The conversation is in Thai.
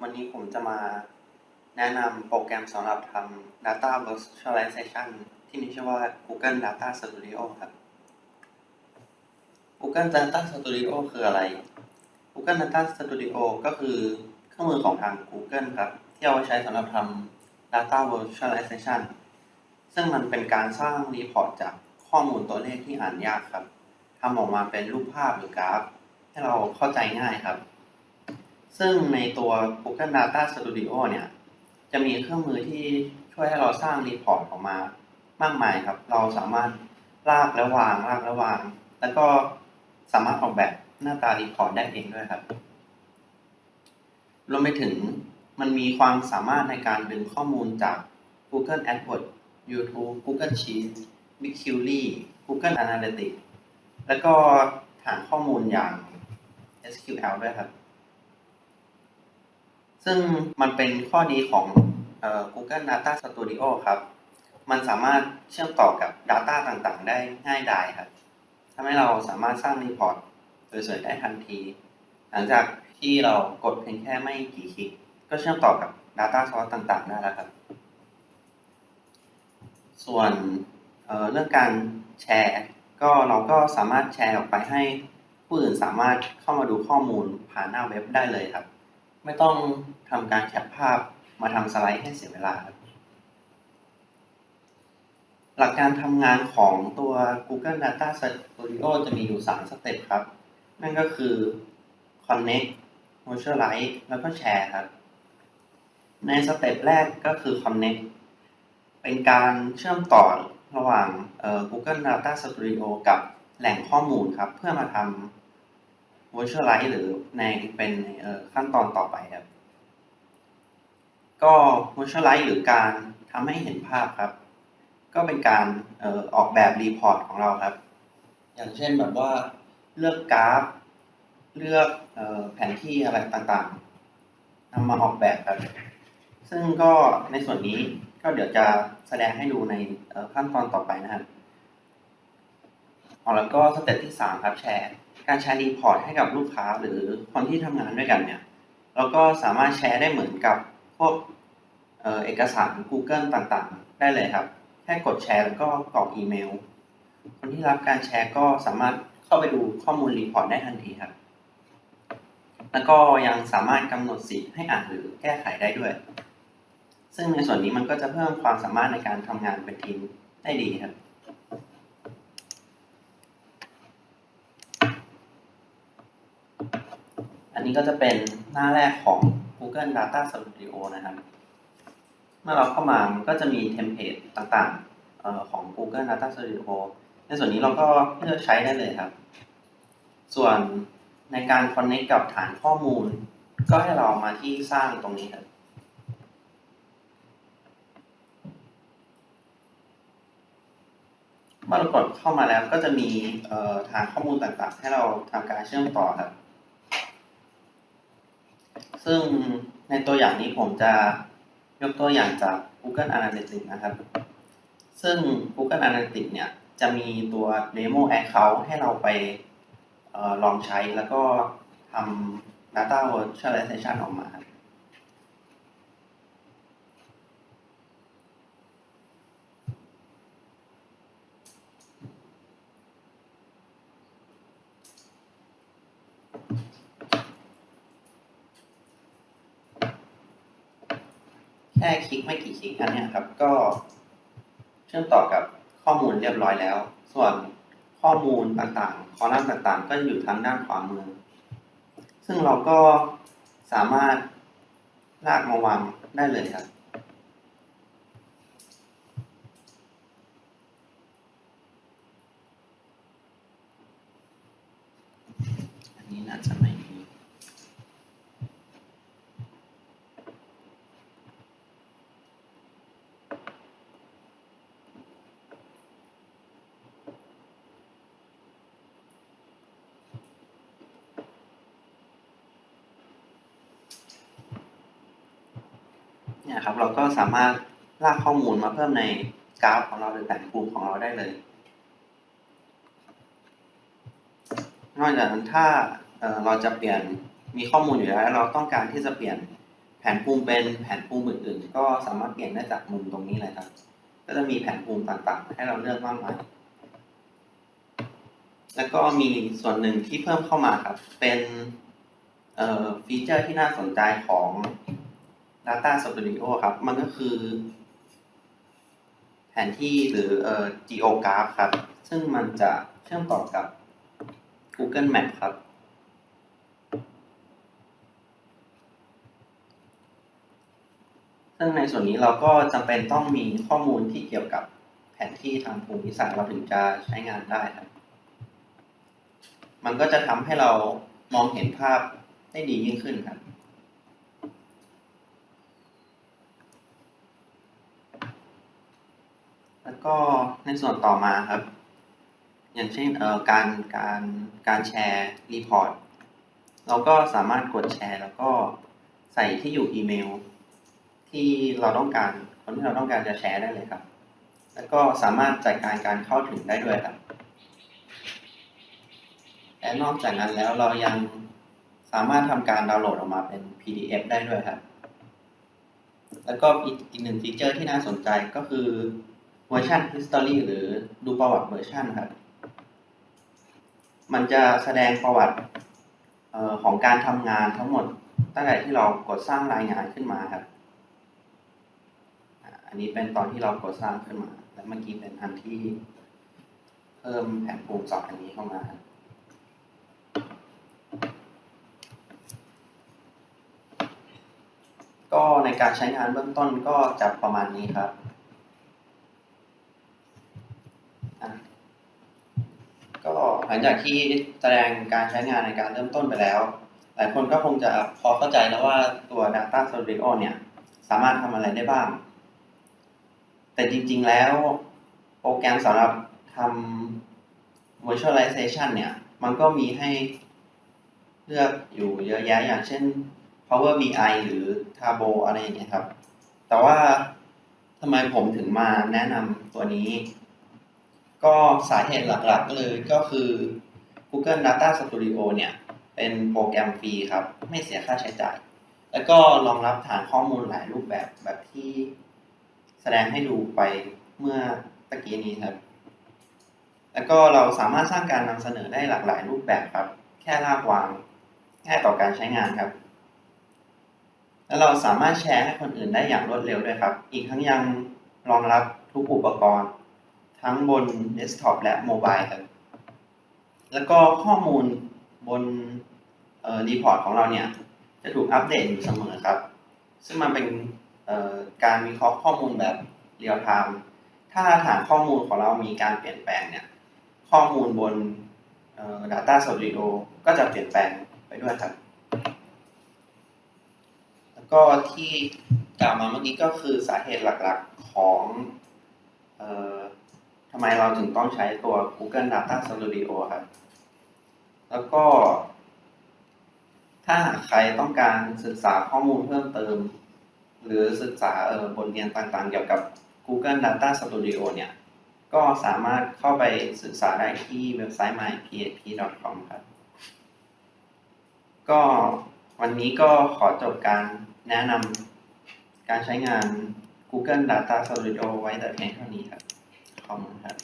วันี้ผมจะมาแนะนำโปรแกรมสำหรับทำ Data Virtualization ที่มีชื่อว่า Google Data Studio ครับ Google Data Studio คืออะไร Google Data Studio ก็คือเครื่องมือของทาง Google ครับ ที่เอาไว้ใช้สำหรับทำ Data Virtualization ซึ่งมันเป็นการสร้างรีพอร์ตจากข้อมูลตัวเลขที่อ่านยากครับทำออกมาเป็นรูปภาพหรือกราฟ ให้เราเข้าใจง่ายครับ ซึ่งในตัว Google Data Studio เนี่ย จะมีเครื่องมือที่ช่วยให้เราสร้างรีพอร์ตออกมามากมายครับ เราสามารถลากและวางลากและวาง แล้วก็สามารถออกแบบหน้าตารีพอร์ตได้เองด้วยครับ รวมไปถึงมันมีความสามารถในการดึงข้อมูลจาก Google AdWords YouTube Google Sheets BigQuery Google Analytics แล้วก็ฐานข้อมูลอย่าง SQL ด้วยครับ ซึ่งมันเป็นข้อดีของเอ่อ Google Data Studio ครับ มันสามารถเชื่อมต่อกับ Data ต่างๆ ได้ง่ายดายครับทำให้เราสามารถสร้างรีพอร์ตสวยๆได้ทันที หลังจากที่เรากดเพียงแค่ไม่กี่คลิก ก็เชื่อมต่อกับ Data Source ต่างๆ ได้แล้วครับ ส่วนเเรื่องการแชร์ ก็เราก็สามารถแชร์ออกไปให้ผู้อื่นสามารถเข้ามาดูข้อมูลผ่านหน้าเว็บได้เลยครับ ไม่ต้องทำการแคปภาพมาทำสไลด์ให้เสียเวลา หลักการทำงานของตัว Google Data Studio จะมีอยู่ 3 สเต็ปครับ นั่นก็คือ Connect Virtualize แล้วก็แชร์ครับ ในสเต็ปแรกก็คือ Connect เป็นการเชื่อมต่อระหว่าง Google Data Studio กับแหล่งข้อมูลครับ เพื่อมาทำ Virtualize หรือในเป็นขั้นตอนต่อไปครับ ก็ Virtualize หรือการทำให้เห็นภาพครับ ก็เป็นการออกแบบรีพอร์ตของเราครับ อย่างเช่นแบบว่าเลือกกราฟ เลือกเอ่อแผนที่อะไรต่างๆนำมาออกแบบครับ ซึ่งก็ในส่วนนี้ก็เดี๋ยวจะแสดงให้ดูในขั้นตอนต่อไปนะครับแล้วก็สเต็ปที่สามครับแชร์ การแชร์รีพอร์ตให้กับลูกค้าหรือคนที่ทำงานด้วยกันเนี่ยเราก็สามารถแชร์ได้เหมือนกับพวกเออเอกสาร Google ต่างๆ ได้เลยครับ แค่กดแชร์แล้วก็กรอกอีเมล คนที่รับการแชร์ก็สามารถเข้าไปดูข้อมูลรีพอร์ตได้ทันทีครับ แล้วก็ยังสามารถกำหนดสิทธิ์ให้อ่านหรือแก้ไขได้ด้วย ซึ่งในส่วนนี้มันก็จะเพิ่มความสามารถในการทำงานเป็นทีมได้ดีครับ อั นนี้ก็จะเป็นหน้าแรกของ Google Data Studio นะครับ เมื่อเราเข้ามามันก็จะมีเทมเพลตต่างๆของ Google Data Studio ในส่วนนี้เราก็เลือกใช้ได้เลยครับ ส่วนในการ connect กับฐานข้อมูล ก็ให้เรามาที่สร้างตรงนี้ครับเมื่อเรากดเข้ามาแล้วก็จะมีฐานข้อมูลต่างๆ ให้เราทำการเชื่อมต่อครับ ซึ่งในตัวอย่างนี้ผมจะยกตัวอย่างจาก Google Analytics นะครับ ซึ่ง Google Analytics เนี่ย จะมีตัว Demo Account ให้เราไปออลองใช้แล้วก็ทำ Data Virtualization ออกมาครับ แค่คลิกไม่กี่คลิกอันเนี้ยครับ ก็เชื่อมต่อกับข้อมูลเรียบร้อยแล้ว ส่วนข้อมูลต่างๆ คอลัมน์ต่างๆ ก็อยู่ทางด้านขวามือ ซึ่งเราก็สามารถลากมาวางได้เลยครับ อันนี้น่าจะไม่มี เนี่ยครับ เราก็สามารถลากข้อมูลมาเพิ่มในกราฟของเราหรือแผนภูมิของเราได้เลย นอกจากนั้นถ้าเเราจะเปลี่ยนมีข้อมูลอยู่แล้ว เราต้องการที่จะเปลี่ยนแผนภูมิเป็นแผนภูมิอื่นๆ ก็สามารถเปลี่ยนได้จากมุมตรงนี้เลยครับ ก็จะมีแผนภูมิต่างๆ ให้เราเลือกมากมายแล้วก็มีส่วนหนึ่งที่เพิ่มเข้ามาครับ เป็นฟีเจอร์ที่น่าสนใจของ Data Studio ครับ มันก็คือ แผนที่หรือเอ่อ geograph ครับ ซึ่งมันจะเชื่อมต่อกับ Google Map ครับ ซึ่งในส่วนนี้เราก็จำเป็นต้องมีข้อมูลที่เกี่ยวกับแผนที่ทางภูมิศาสตร์เราถึงจะใช้งานได้ครับ มันก็จะทำให้เรามองเห็นภาพได้ดียิ่งขึ้นครับ แล้ว ก็ในส่วนต่อมาครับ อย่างเช่นเอ่อการการการแชร์รีพอร์ตเราก็สามารถกดแชร์ แล้วก็ใส่ที่อยู่อีเมล ที่เราต้องการคนที่เราต้องการจะแชร์ได้เลยครับ แล้วก็สามารถจัดการการเข้าถึงได้ด้วยครับและนอกจากนั้นแล้วเรายังสามารถทำการดาวน์โหลดออกมาเป็น PDF ได้ด้วยครับ แล้วก็อีกอีกหนึ่งฟีเจอร์ที่น่าสนใจก็คือ เวอร์ชัน History หรือดูประวัติเวอร์ชันครับ มันจะแสดงประวัติออของการทำงานทั้งหมดตั้งแต่ที่เรากดสร้างรายงานขึ้นมาครับ อันนี้เป็นตอนที่เรากดสร้างขึ้นมา และเมื่อกี้เป็นอันที่เพิ่มแผนภูมิสองอันนี้เข้ามาครับก็ในการใช้งานเบื้องต้นก็จะประมาณนี้ครับอะก็ห ลังจากที่แสดงการใช้งานในการเริ่มต้นไปแล้ว หลายคนก็คงจะพอเข้าใจแล้วว่าตัว Data Studio เนี่ยสามารถทำอะไรได้บ้าง แต่จริงๆแล้วโปรแกรมสำหรับทำ Virtualization เนี่ย มันก็มีให้เลือกอยู่เยอะแยะอย่างเช่น Power BI หรือ Tableau อะไรอย่างเงี้ยครับ แต่ว่าทำไมผมถึงมาแนะนำตัวนี้ ก็สาเหตุหลักๆเลยก็คือ Google Data Studio เนี่ย เป็นโปรแกรมฟรีครับ ไม่เสียค่าใช้จ่าย แล้วก็รองรับฐานข้อมูลหลายรูปแบบแบบที่แสดงให้ดูไปเมื่อตะกี้นี้ครับ แล้วก็เราสามารถสร้างการนำเสนอได้หลากหลายรูปแบบครับ แค่ลากวาง ง่ายต่อการใช้งานครับ แล้วเราสามารถแชร์ให้คนอื่นได้อย่างรวดเร็วด้วยครับ อีกทั้งยังรองรับทุกอุปกรณ์ ทั้งบนเดสก์ท็อปและโมบายครับ แล้วก็ข้อมูลบนรีพอร์ตของเราเนี่ย จะถูกอัปเดตอยู่เสมอครับ ซึ่งมันเป็นการวิเคราะห์ข้อมูลแบบเรียลไทม์ถ้าฐานข้อมูลของเรามีการเปลี่ยนแปลงเนี่ย ข้อมูลบน Data Studio ก็จะเปลี่ยนแปลงไปด้วยครับ แล้วก็ที่กล่าวมาเมื่อกี้ก็คือสาเหตุหลักๆของ ทำไมเราถึงต้องใช้ตัว Google Data Studio ครับ แล้วก็ ถ้าหากใครต้องการศึกษาข้อมูลเพิ่มเติม หรือศึกษาเอ่อบทเรียนต่างๆ เกี่ยวกับ Google Data Studio เนี่ย ก็สามารถเข้าไปศึกษาได้ที่เว็บไซต์ myphp.com ครับ ก็วันนี้ก็ขอจบการแนะนำการใช้งาน Google Data Studio ไว้แต่เพียงเท่านี้ครับ 他们还